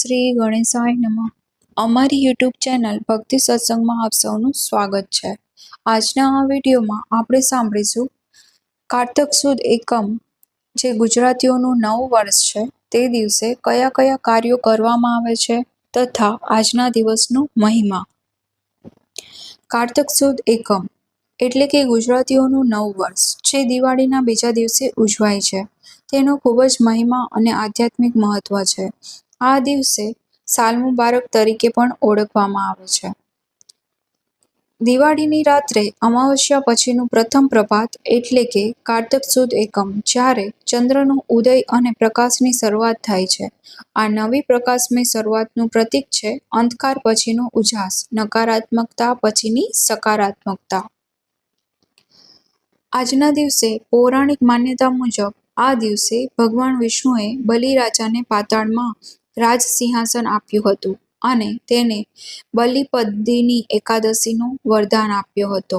શ્રી ગણેશાય નમઃ. અમારી YouTube channel ભક્તિ સત્સંગમાં આપ સૌનું સ્વાગત છે. આજના આ વિડીયોમાં આપણે સાંભળીશું કારતક સુદ એકમ, જે ગુજરાતીઓનું નવું વર્ષ છે, તે દિવસે કયા કયા કાર્યો કરવામાં આવે છે તથા આજના દિવસનું મહિમા. કારતક સુદ એકમ એટલે કે ગુજરાતીઓનું નવું વર્ષ, જે દિવાળીના બીજા દિવસે ઉજવાય છે. તેનો ખૂબ જ મહિમા અને આધ્યાત્મિક મહત્વ છે. આ દિવસે સાલ મુબારક તરીકે પણ ઓળખવામાં આવે છે. દિવાળીની રાત્રે અમાવસ્યા પછીનું પ્રથમ પ્રભાત એટલે કે કારતક સુદ એકમ, જ્યારે ચંદ્રનો ઉદય અને પ્રકાશની શરૂઆત થાય છે. આ નવી પ્રકાશમય શરૂઆતનું પ્રતીક છે અંધકાર પછીનો ઉજાસ, નકારાત્મકતા પછીની સકારાત્મકતા. આજના દિવસે પૌરાણિક માન્યતા મુજબ આ દિવસે ભગવાન વિષ્ણુએ બલિરાજાને પાતાળમાં રાજ સિંહાસન આપ્યું હતું અને તેને બલિપદ્દીની એકાદશીનું વરદાન આપ્યો હતો.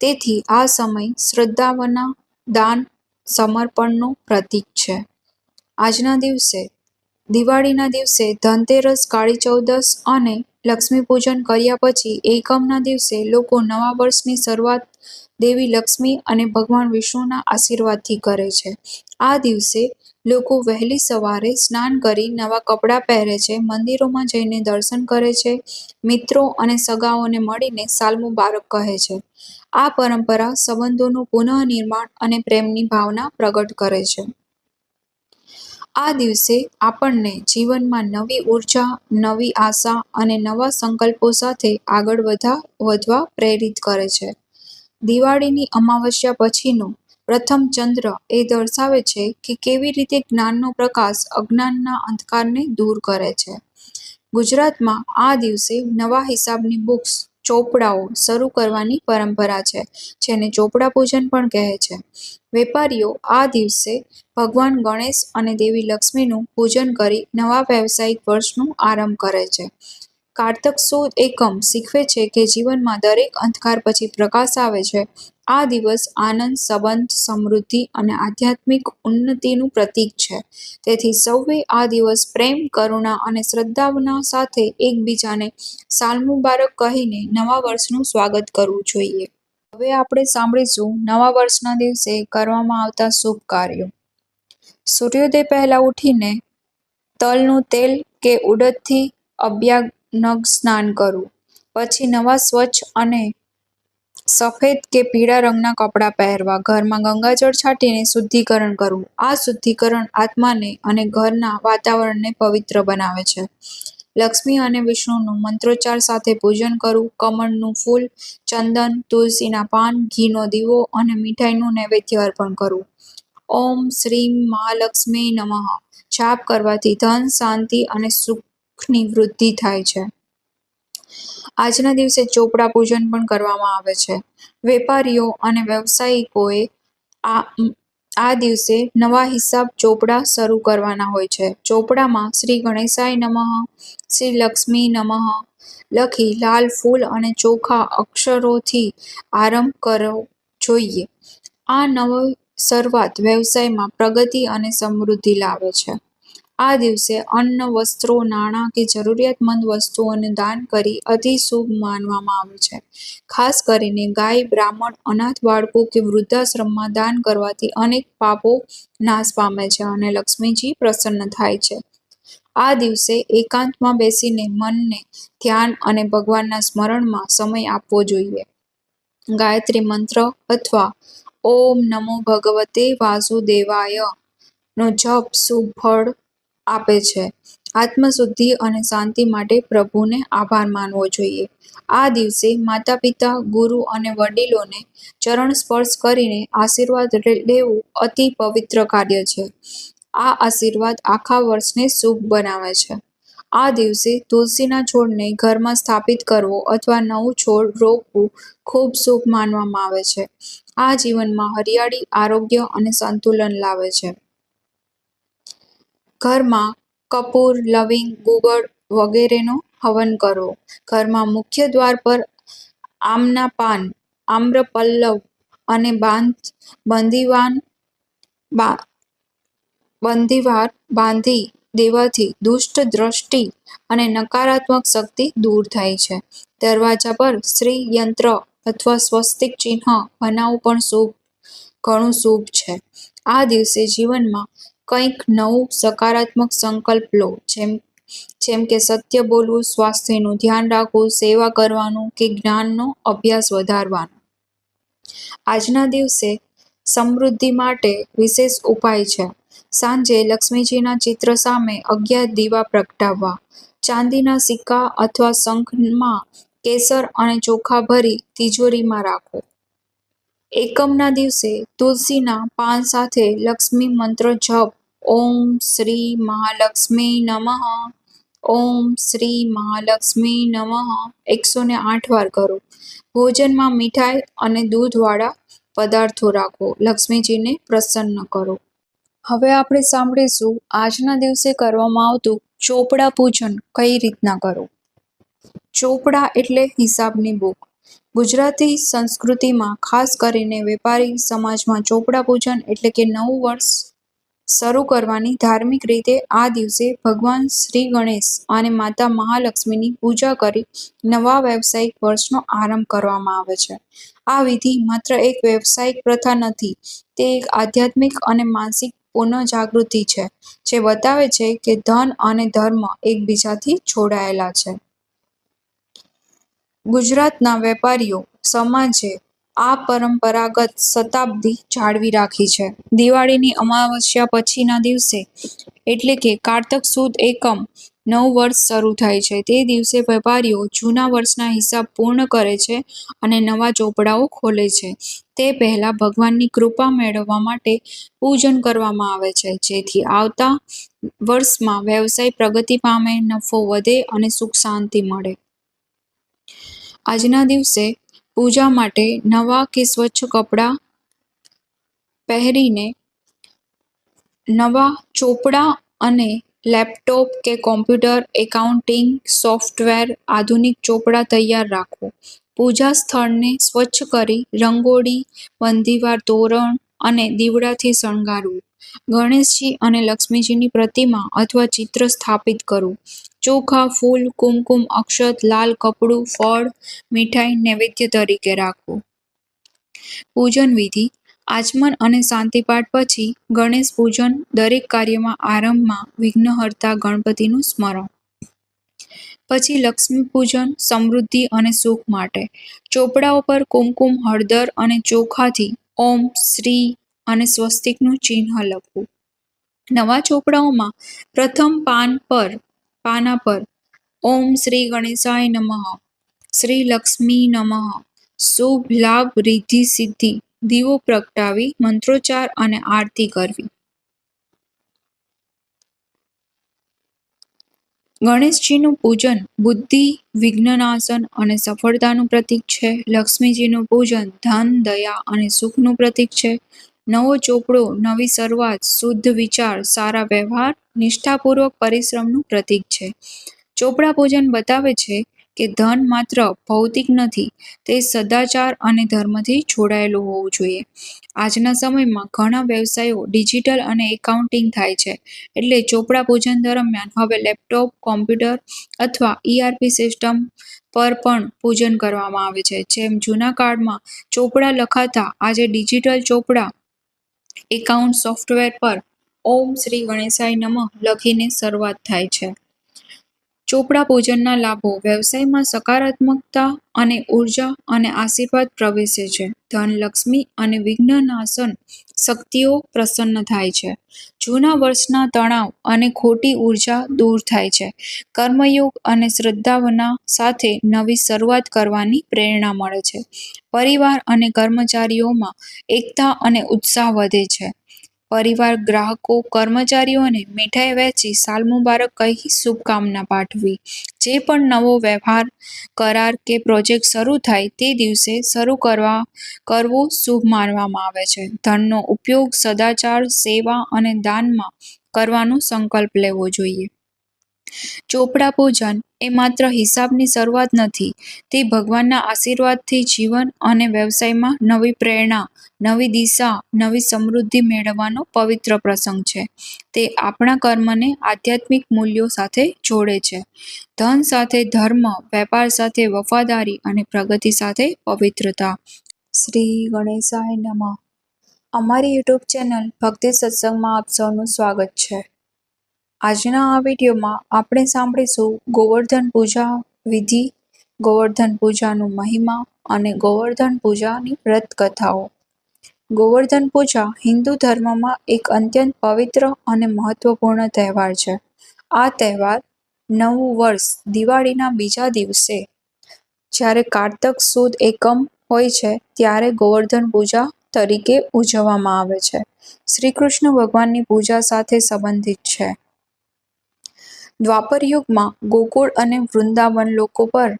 તેથી આ સમય શ્રદ્ધાવના દાન સમર્પણનું પ્રતીક છે. આજના દિવસે, દિવાળીના દિવસે ધનતેરસ, કાળી ચૌદસ અને લક્ષ્મી પૂજન કર્યા પછી એકમના દિવસે લોકો નવા વર્ષની શરૂઆત દેવી લક્ષ્મી અને ભગવાન વિષ્ણુના આશીર્વાદથી કરે છે. આ દિવસે લોકો વહેલી સવારે સ્નાન કરી નવા કપડાં પહેરે છે, મંદિરોમાં જઈને દર્શન કરે છે, મિત્રો અને સગાઓને મળીને સાલ મુબારક કહે છે. આ પરંપરા સંબંધોનું પુનઃનિર્માણ અને પ્રેમની ભાવના પ્રગટ કરે છે. આ દિવસે આપણને જીવનમાં નવી ઊર્જા, નવી આશા અને નવા સંકલ્પો સાથે આગળ વધા, વધવા પ્રેરિત કરે છે. દિવાળીની અમાવસ્યા પછીનો પ્રથમ ચંદ્ર એ દર્શાવે છે કે કેવી રીતે જ્ઞાનનો પ્રકાશ અજ્ઞાનના અંધકારને દૂર કરે છે. ગુજરાતમાં આ દિવસે નવા હિસાબની બુક્સ, ચોપડાઓ શરૂ કરવાની પરંપરા છે, જેને ચોપડા પૂજન પણ કહે છે. વેપારીઓ આ દિવસે ભગવાન ગણેશ અને દેવી લક્ષ્મીનું પૂજન કરી નવા વ્યવસાયિક વર્ષનું આરંભ કરે છે. કારતક સુદ એકમ શીખવે છે કે જીવનમાં દરેક અંધકાર પછી પ્રકાશ આવે છે. આ દિવસ આનંદ, સંબંધ, સમૃદ્ધિ અને આધ્યાત્મિક ઉન્નતિનું પ્રતીક છે. તેથી સૌએ આ દિવસ પ્રેમ, કરુણા અને શ્રદ્ધાના સાથે એકબીજાને સાલ મુબારક કહીને નવા વર્ષનું સ્વાગત કરવું જોઈએ. હવે આપણે સાંભળીશું નવા વર્ષના દિવસે કરવામાં આવતા શુભ કાર્યો. સૂર્યોદય પહેલા ઉઠીને તલનું તેલ કે ઉડદથી અભ્યાનગ સ્નાન કરવું પછી નવા સ્વચ્છ અને સફેદ કે પીળા રંગના કપડાં પહેરવા. ઘરમાં ગંગાજળ છાંટીને શુદ્ધિકરણ કરવું આ શુદ્ધિકરણ આત્માને અને ઘરના વાતાવરણને પવિત્ર બનાવે છે. લક્ષ્મી અને વિષ્ણુનું મંત્રોચ્ચાર સાથે પૂજન કરવું કમળનું ફૂલ, ચંદન, તુલસીના પાન, ઘીનો દીવો અને મીઠાઈનું નૈવેદ્ય અર્પણ કરવું ઓમ શ્રીમ મહાલક્ષ્મી નમઃ. જાપ કરવાથી ધન, શાંતિ અને સુખની વૃદ્ધિ થાય છે. આજના દિવસે ચોપડા પૂજન પણ કરવામાં આવે છે. વેપારીઓ અને વ્યવસાયિકોએ આ દિવસે નવા હિસાબ ચોપડા શરૂ કરવાના હોય છે. ચોપડામાં શ્રી ગણેશાય નમઃ, શ્રી લક્ષ્મી નમઃ લખી લાલ ફૂલ અને ચોખા અક્ષરોથી આરંભ કરવો જોઈએ. આ નવ શરૂઆત વ્યવસાયમાં પ્રગતિ અને સમૃદ્ધિ લાવે છે. આ દિવસે અન્ન, વસ્ત્રો, નાણાં કે જરૂરિયાતમંદ વસ્તુઓને દાન કરી અતિ શુભ માનવામાં આવે છે. ખાસ કરીને ગાય, બ્રાહ્મણ, અનાથ બાળકો કે વૃદ્ધાશ્રમમાં દાન કરવાથી અનેક પાપો નાશ પામે છે અને લક્ષ્મીજી પ્રસન્ન થાય છે. આ દિવસે એકાંતમાં બેસીને મનને ધ્યાન અને ભગવાનના સ્મરણમાં સમય આપવો જોઈએ. ગાયત્રી મંત્ર અથવા ઓમ નમો ભગવતે વાસુદેવાય નો જપ, શુભ ફળ આપે છે. આત્મશુદ્ધિ અને શાંતિ માટે પ્રભુને આભાર માનવો જોઈએ. આ દિવસે માતા પિતા ગુરુ અને વડીલોને ચરણ સ્પર્શ કરીને આશીર્વાદ લેવું અતિ પવિત્ર કાર્ય છે. આ આશીર્વાદ આખા વર્ષને શુભ બનાવે છે. આ દિવસે તુલસીના છોડને ઘરમાં સ્થાપિત કરવો અથવા નવું છોડ રોપવું ખૂબ શુભ માનવામાં આવે છે. આ જીવનમાં હરિયાળી, આરોગ્ય અને સંતુલન લાવે છે. ઘરમાં કપૂર, લવિંગ, ગુગળ વગેરેનો હવન કરવો ઘરમાં મુખ્ય દ્વાર પર આમના પાન, આમ્રપલ્લવ અને બાંધ, બંદીવાન બા બાંધી દેવાથી દુષ્ટ દ્રષ્ટિ અને નકારાત્મક શક્તિ દૂર થાય છે. દરવાજા પર શ્રી યંત્ર અથવા સ્વસ્તિક ચિહ્ન બનાવવું પણ શુભ, ઘણું શુભ છે. આ દિવસે જીવનમાં કંઈક નવું સકારાત્મક સંકલ્પ લો. જેમ જેમ કે સત્ય બોલવું, સ્વાસ્થ્યનું ધ્યાન રાખવું, સેવા કરવાનું કે જ્ઞાનનો અભ્યાસ વધારવાનો. આજના દિવસે સમૃદ્ધિ માટે વિશેષ ઉપાય છે. સાંજે લક્ષ્મીજીના ચિત્ર સામે અગિયાર દીવા પ્રગટાવવા. ચાંદીના સિક્કા અથવા શંખમાં કેસર અને ચોખા ભરી તિજોરીમાં રાખો. એકમના દિવસે તુલસીના પાન સાથે લક્ષ્મી મંત્ર જપ ઓમ શ્રી મહાલક્ષ્મી નમઃ. ઓમ શ્રી મહાલક્ષ્મી નમઃ. એકસો ને આઠ વાર કરો. ભોજનમાં મીઠાઈ અને દૂધવાળા પદાર્થો રાખો. લક્ષ્મીજીને પ્રસન્ન કરો. હવે આપણે સાંભળીશું આજના દિવસે કરવામાં આવતું ચોપડા પૂજન કઈ રીતના કરો? ચોપડા એટલે હિસાબની બુક. ગુજરાતી સંસ્કૃતિમાં ખાસ કરીને વેપારી સમાજમાં ચોપડા પૂજન એટલે કે નવું વર્ષ શરૂ કરવાની ધાર્મિક રીતે આ દિવસે ભગવાન શ્રી ગણેશ અને માતા મહાલક્ષ્મીની પૂજા કરી નવા વ્યવસાયિક વર્ષનો આરંભ કરવામાં આવે છે. આ વિધિ માત્ર એક વ્યવસાયિક પ્રથા નથી, તે એક આધ્યાત્મિક અને માનસિક પુનઃજાગૃતિ છે, જે બતાવે છે કે ધન અને ધર્મ એકબીજાથી જોડાયેલા છે. ગુજરાતના વેપારીઓ, સમાજે આ પરંપરાગત શતાબ્દી જાળવી રાખી છે. દિવાળીની અમાવસ્યા પછીના દિવસે, એટલે કે કારતક સુદ એકમ, નવ વર્ષ શરૂ થાય છે. તે દિવસે વેપારીઓ જૂના વર્ષના હિસાબ પૂર્ણ કરે છે અને નવા ચોપડાઓ ખોલે છે. તે પહેલાં ભગવાનની કૃપા મેળવવા માટે પૂજન કરવામાં આવે છે. જેથી આવતા વર્ષમાં વ્યવસાય પ્રગતિ પામે, નફો વધે અને સુખ શાંતિ મળે. આજના દિવસે પૂજા માટે નવા કે સ્વચ્છ કપડાં પહેરીને નવા ચોપડા અને લેપટોપ કે કોમ્પ્યુટર, એકાઉન્ટિંગ સોફ્ટવેર, આધુનિક ચોપડા તૈયાર રાખો. પૂજા સ્થળને સ્વચ્છ કરી રંગોળી, બંધીવાર તોરણ અને દીવડાથી શણગારવું ગણેશજી અને લક્ષ્મીજીની પ્રતિમા અથવા ચિત્ર સ્થાપિત કરવું ચોખા, ફૂલ, કુમકુમ, અક્ષત, લાલ કપડું, ફળ, મીઠાઈ નૈવેદ્ય તરીકે રાખવું. પૂજન વિધિ. આચમન અને શાંતિપાઠ પછી ગણેશ પૂજન દરેક કાર્યમાં આરંભમાં વિઘ્નહર્તા ગણપતિનું સ્મરણ. પછી લક્ષ્મી પૂજન, સમૃદ્ધિ અને સુખ માટે. ચોપડાઓ પર કુમકુમ, હળદર અને ચોખાથી ઓમ, શ્રી અને સ્વસ્તિકનું ચિહ્ન લખવું. નવા ચોપડાઓમાં પ્રથમ પાન પર, પાના પર, ઓમ શ્રી ગણેશાય નમઃ, શ્રી લક્ષ્મી નમઃ, શુભ લાભ, રિદ્ધિ, સિદ્ધિ, દીવો પ્રગટાવી, મંત્રોચ્ચાર અને આરતી કરવી. ગણેશજીનું પૂજન બુદ્ધિ, વિઘ્નનાશન અને સફળતાનું પ્રતીક છે. લક્ષ્મીજીનું પૂજન ધન, દયા અને સુખનું પ્રતીક છે. નવો ચોપડો, નવી શરૂઆત, શુદ્ધ વિચાર, સારા વ્યવહાર, નિષ્ઠાપૂર્વક પરિશ્રમનું પ્રતીક છે. ચોપડા પૂજન બતાવે છે કે ધન માત્ર ભૌતિક નથી, તે સદાચાર અને ધર્મથી જોડાયેલું હોવું જોઈએ. આજના સમયમાં ઘણા વ્યવસાયો ડિજિટલ અને એકાઉન્ટિંગ થાય છે, એટલે ચોપડા પૂજન દરમિયાન હવે લેપટોપ, કોમ્પ્યુટર અથવા ઈઆરપી સિસ્ટમ પર પણ પૂજન કરવામાં આવે છે. જેમ જૂના કાળમાં ચોપડા લખાતા, આજે ડિજિટલ ચોપડા એકાઉન્ટ સોફ્ટવેર પર ઓમ શ્રી ગણેશાય નમઃ લખીને શરૂઆત થાય છે. ચોપડા પૂજનના લાભો વ્યવસાયમાં સકારાત્મકતા અને ઊર્જા અને આશીર્વાદ પ્રવેશે છે. ધન લક્ષ્મી અને વિઘ્નનાશન શક્તિઓ પ્રસન્ન થાય છે. જૂના વર્ષના તણાવ અને ખોટી ઊર્જા દૂર થાય છે. કર્મયોગ અને શ્રદ્ધાવના સાથે નવી શરૂઆત કરવાની પ્રેરણા મળે છે. પરિવાર અને કર્મચારીઓમાં એકતા અને ઉત્સાહ વધે છે. પરિવાર, ગ્રાહકો કર્મચારીઓને મીઠાઈ વહેંચી સાલ મુબારક કહી શુભકામના પાઠવી. જે પણ નવો વ્યવહાર, કરાર કે પ્રોજેક્ટ શરૂ થાય તે દિવસે શરૂ કરવા, કરવો શુભ માનવામાં આવે છે. ધનનો ઉપયોગ સદાચાર, સેવા અને દાનમાં કરવાનો સંકલ્પ લેવો જોઈએ. ચોપડા પૂજન એ માત્ર હિસાબની શરૂઆત નથી, તે ભગવાનના આશીર્વાદથી જીવન અને વ્યવસાયમાં નવી પ્રેરણા, નવી દિશા, નવી સમૃદ્ધિ મેળવવાનો પવિત્ર પ્રસંગ છે. તે આપણા કર્મને આધ્યાત્મિક મૂલ્યો સાથે જોડે છે. ધન સાથે ધર્મ, વેપાર સાથે વફાદારી અને પ્રગતિ સાથે પવિત્રતા. શ્રી ગણેશાય નમઃ. અમારી યુટ્યુબ ચેનલ ભક્તિ સત્સંગમાં આપ સૌનું સ્વાગત છે. આજના આ વિડીયોમાં આપણે સાંભળીશું ગોવર્ધન પૂજા વિધિ, ગોવર્ધન પૂજાનું મહિમા અને ગોવર્ધન પૂજાની વ્રત કથાઓ ગોવર્ધન પૂજા હિન્દુ ધર્મમાં એક અત્યંત પવિત્ર અને મહત્વપૂર્ણ તહેવાર છે. આ તહેવાર નવું વર્ષ દિવાળીના બીજા દિવસે, જ્યારે કારતક સુદ એકમ હોય છે, ત્યારે ગોવર્ધન પૂજા તરીકે ઉજવવામાં આવે છે. શ્રી કૃષ્ણ ભગવાનની પૂજા સાથે સંબંધિત છે. દ્વાપર યુગમાં ગોકુળ અને વૃંદાવન લોકો પર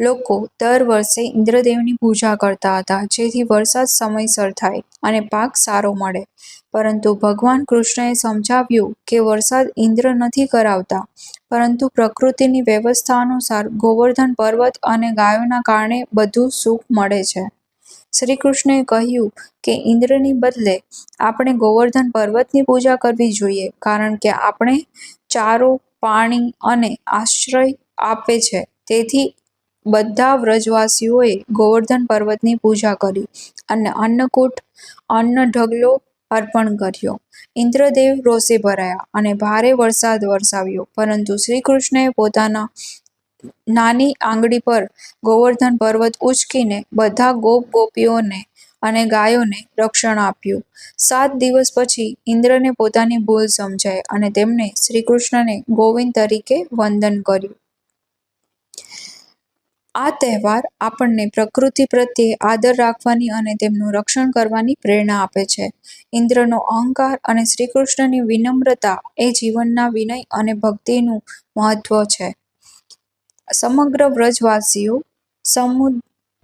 લોકો દર વર્ષે ઇન્દ્રદેવની પૂજા કરતા હતા, જેથી વરસાદ સમયસર થાય અને પાક સારો મળે. પરંતુ ભગવાન કૃષ્ણએ સમજાવ્યું કે વરસાદ ઇન્દ્ર નથી કરાવતા, પરંતુ પ્રકૃતિની વ્યવસ્થા અનુસાર ગોવર્ધન પર્વત અને ગાયોના કારણે બધું સુખ મળે છે. શ્રી કૃષ્ણએ કહ્યું કે ઇન્દ્રની બદલે આપણે ગોવર્ધન પર્વતની પૂજા કરવી જોઈએ, કારણ કે આપણે ચારો પાણી અને આશ્રય આપે છે. તેથી બધા વ્રજવાસીઓએ ગોવર્ધન પર્વતની પૂજા કરી અને અન્નકૂટ, અન્ન ઢગલો અર્પણ કર્યો. ઇન્દ્રદેવ રોષે ભરાયા અને ભારે વરસાદ વરસાવ્યો. પરંતુ શ્રી કૃષ્ણએ પોતાના નાની આંગળી પર ગોવર્ધન પર્વત ઉચકીને બધા ગોપ ગોપીઓને અને ગાયોને રક્ષણ આપ્યું. સાત દિવસ પછી ઇન્દ્રને પોતાની ભૂલ સમજાય અને તેમણે શ્રીકૃષ્ણને ગોવિંદ તરીકે વંદન કર્યું. આ તહેવાર આપણને પ્રકૃતિ પ્રત્યે આદર રાખવાની અને તેમનું રક્ષણ કરવાની પ્રેરણા આપે છે. ઇન્દ્રનો અહંકાર અને શ્રીકૃષ્ણની વિનમ્રતા એ જીવનના વિનય અને ભક્તિનું મહત્વ છે. સમગ્ર વ્રજવાસીઓ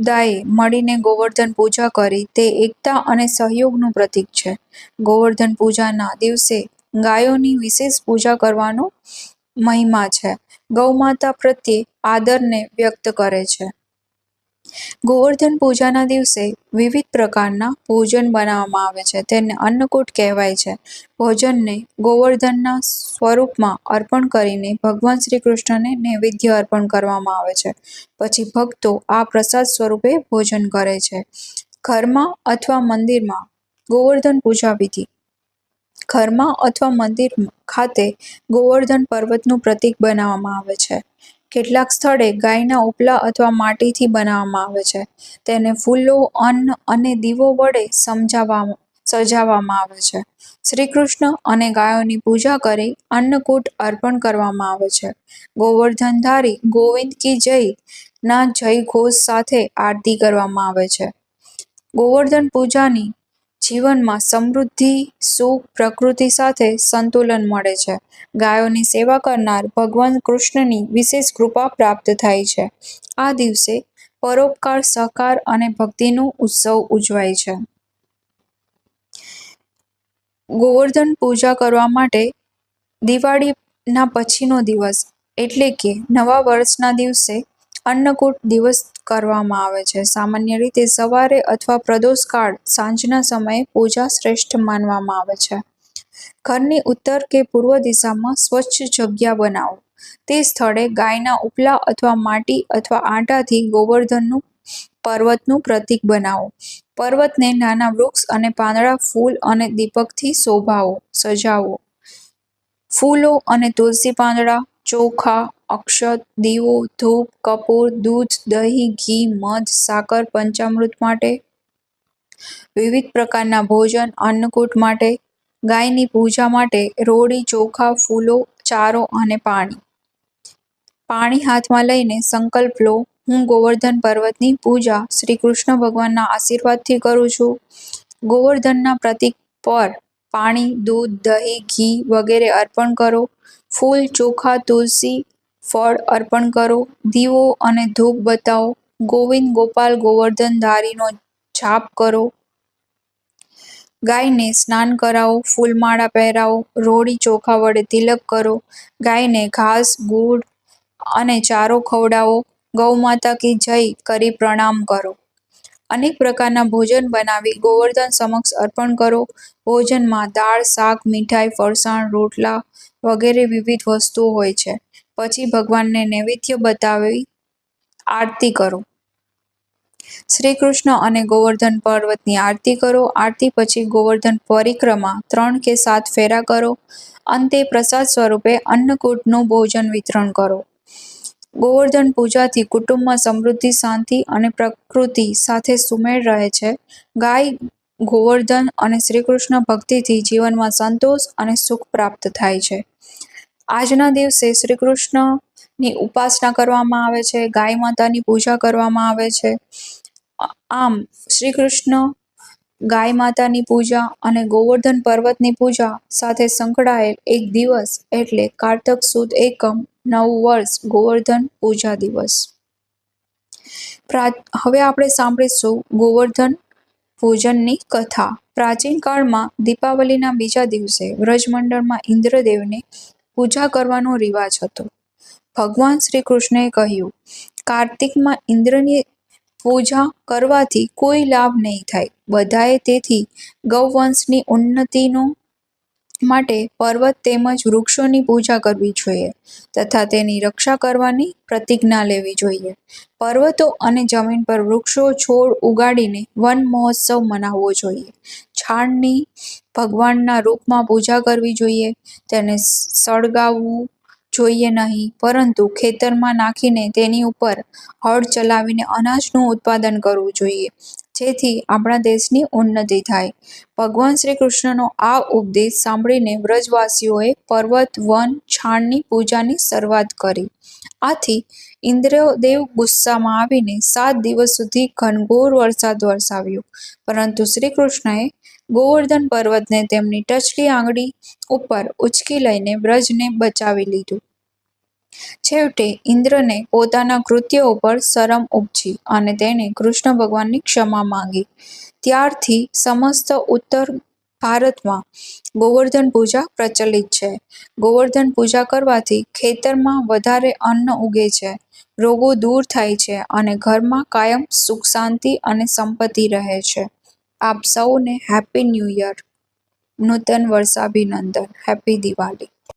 સમુદાયે મળીને ગોવર્ધન પૂજા કરી. તે એકતા અને સહયોગનું પ્રતીક છે. ગોવર્ધન પૂજાના દિવસે ગાયોની વિશેષ પૂજા કરવાનો મહિમા છે. ગૌમાતા પ્રત્યે આદરને વ્યક્ત કરે છે. ગોવર્ધન પૂજાના દિવસે વિવિધ પ્રકારના ભોજન બનાવવામાં આવે છે. તેને અન્નકૂટ કહેવાય છે. ભોજનને ગોવર્ધનના સ્વરૂપમાં અર્પણ કરીને ભગવાન શ્રી કૃષ્ણને નૈવેદ્ય અર્પણ કરવામાં આવે છે. પછી ભક્તો આ પ્રસાદ સ્વરૂપે ભોજન કરે છે. ઘરમાં અથવા મંદિરમાં ગોવર્ધન પૂજા વિધિ. ઘરમાં અથવા મંદિર ખાતે ગોવર્ધન પર્વતનું પ્રતીક બનાવવામાં આવે છે. કેટલાક સ્થળે ગાયના ઉપલા અથવા માટીથી બનાવવામાં આવે છે. તેને ફૂલો, અન્ન અને દીવો વડે સમજાવવામાં સજાવવામાં આવે છે. શ્રી કૃષ્ણ અને ગાયોની પૂજા કરી અન્નકૂટ અર્પણ કરવામાં આવે છે. ગોવર્ધનધારી ગોવિંદ કી જય ના જય ઘોષ સાથે આરતી કરવામાં આવે છે. ગોવર્ધન પૂજાની જીવનમાં સમૃદ્ધિ, સુખ, પ્રકૃતિ સાથે સંતુલન મળે છે. ગાયોની સેવા કરનાર ભગવાન કૃષ્ણની વિશેષ કૃપા પ્રાપ્ત થાય છે. આ દિવસે પરોપકાર, સહકાર અને ભક્તિનું ઉત્સવ ઉજવાય છે. ગોવર્ધન પૂજા કરવા માટે દિવાળીના પછીનો દિવસ એટલે કે નવા વર્ષના દિવસે અન્નકૂટ દિવસ કરવામાં આવે છે. સામાન્ય રીતે સવારે અથવા પ્રદોષકાળ સાંજના સમયે પૂજા શ્રેષ્ઠ માનવામાં આવે છે. ઘરની ઉત્તર કે પૂર્વ દિશામાં સ્વચ્છ જગ્યા બનાવો. તે સ્થળે ગાયના ઉપલા અથવા માટી અથવા આટાથી ગોવર્ધનનું પર્વતનું પ્રતીક બનાવો. પર્વતને નાના વૃક્ષ અને પાંદડા, ફૂલ અને દીપકથી શોભાવો, સજાવો. ફૂલો અને તુલસી પાંદડા, ચોખા અક્ષત, દીવો, ધૂપ, કપૂર, દૂધ, દહીં, ઘી, મધ, સાકર, પંચામૃત માટે વિવિધ પ્રકારના ભોજન, અન્નકૂટ માટે, ગાયની પૂજા માટે રોડી, ચોખા, ફૂલો, ચારો અને પાણી. પાણી હાથમાં લઈને સંકલ્પ લો. હું ગોવર્ધન પર્વતની પૂજા શ્રી કૃષ્ણ ભગવાનના આશીર્વાદથી કરું છું. ગોવર્ધનના પ્રતીક પર પાણી, દૂધ, દહીં, ઘી વગેરે અર્પણ કરો. ફૂલ, ચોખા, તુલસી ફળ અર્પણ કરો. દીવો અને ધૂપ બતાવો. ગોવિંદ ગોપાલ ગોવર્ધન ધારીનો છાપ કરો. ગાયને સ્નાન કરાવો. ફૂલમાળા પહેરાવો. રોળી ચોખા વડે તિલક કરો. ગાયને ઘાસ, ગુડ અને ચારો ખવડાવો. ગૌમાતા કી જય કરી પ્રણામ કરો. અનેક પ્રકારના ભોજન બનાવી ગોવર્ધન સમક્ષ અર્પણ કરો. ભોજનમાં દાળ, શાક, મીઠાઈ, ફરસાણ, રોટલા વગેરે વિવિધ વસ્તુઓ હોય છે. પછી ભગવાનને નૈવેદ્ય બતાવી આરતી કરો. શ્રી કૃષ્ણ અને ગોવર્ધન પર્વતની આરતી કરો. આરતી પછી ગોવર્ધન પરિક્રમા ત્રણ કે સાત ફેરા કરો. અંતે પ્રસાદ સ્વરૂપે અન્નકૂટનું ભોજન વિતરણ કરો. ગોવર્ધન પૂજાથી કુટુંબમાં સમૃદ્ધિ, શાંતિ અને પ્રકૃતિ સાથે સુમેળ રહે છે. ગાય, ગોવર્ધન અને શ્રીકૃષ્ણ ભક્તિથી જીવનમાં સંતોષ અને સુખ પ્રાપ્ત થાય છે. આજના દિવસે શ્રી કૃષ્ણની ઉપાસના કરવામાં આવે છે, ગાય માતાની પૂજા કરવામાં આવે છે. આમ શ્રી કૃષ્ણ ગાય માતાની પૂજા અને ગોવર્ધન પર્વતની પૂજા સાથે સંકળાયેલ એક દિવસ એટલે કારતક સુદ એકમ નવું વર્ષ ગોવર્ધન પૂજા દિવસ. હવે આપણે સાંભળીશું ગોવર્ધન પૂજનની કથા. પ્રાચીન કાળમાં દીપાવલીના બીજા દિવસે વ્રજમંડળમાં ઇન્દ્રદેવને પૂજા કરવાનો રિવાજ હતો. ભગવાન શ્રી કૃષ્ણએ કહ્યું, કાર્તિકમાં ઇન્દ્રની પૂજા કરવાથી કોઈ લાભ નહીં થાય. બધાએ તેથી ગૌવંશની ઉન્નતિનો માટે પર્વત તેમજ વૃક્ષોની પૂજા કરવી જોઈએ તથા તેની રક્ષા કરવાની પ્રતિજ્ઞા લેવી જોઈએ. પર્વતો અને જમીન પર વૃક્ષો, છોડ ઉગાડીને વન મહોત્સવ મનાવવો જોઈએ. છાણની ભગવાનના રૂપમાં પૂજા કરવી જોઈએ, તેને સળગાવવું જોઈએ નહીં, પરંતુ ખેતરમાં નાખીને તેની ઉપર હળ ચલાવીને અનાજનું ઉત્પાદન કરવું જોઈએ, જેથી આપણા દેશની ઉન્નતિ થાય. ભગવાન શ્રી કૃષ્ણનો આ ઉપદેશ સાંભળીને વ્રજવાસીઓએ પર્વત, વન, છાણની પૂજાની શરૂઆત કરી. આથી ઇન્દ્રદેવ ગુસ્સામાં આવીને સાત દિવસ સુધી ઘનઘોર વરસાદ વરસાવ્યો, પરંતુ શ્રી કૃષ્ણએ ગોવર્ધન પર્વતને તેમની ટચલી આંગળી ઉપર ઉંચકી લઈને વ્રજને બચાવી લીધું. છેવટે ઇન્દ્રને પોતાના કૃત્ય ઉપર શરમ ઉપજી અને તેણે કૃષ્ણ ભગવાનની ક્ષમા માંગી. ત્યારથી સમસ્ત ઉત્તર ભારતમાં ગોવર્ધન પૂજા પ્રચલિત છે. ગોવર્ધન પૂજા કરવાથી ખેતરમાં વધારે અન્ન ઉગે છે, રોગો દૂર થાય છે અને ઘરમાં કાયમ સુખ શાંતિ અને સંપત્તિ રહે છે. આપ સૌને હેપી ન્યૂ યર નૂતન વર્ષાભિનંદન. હેપી દિવાળી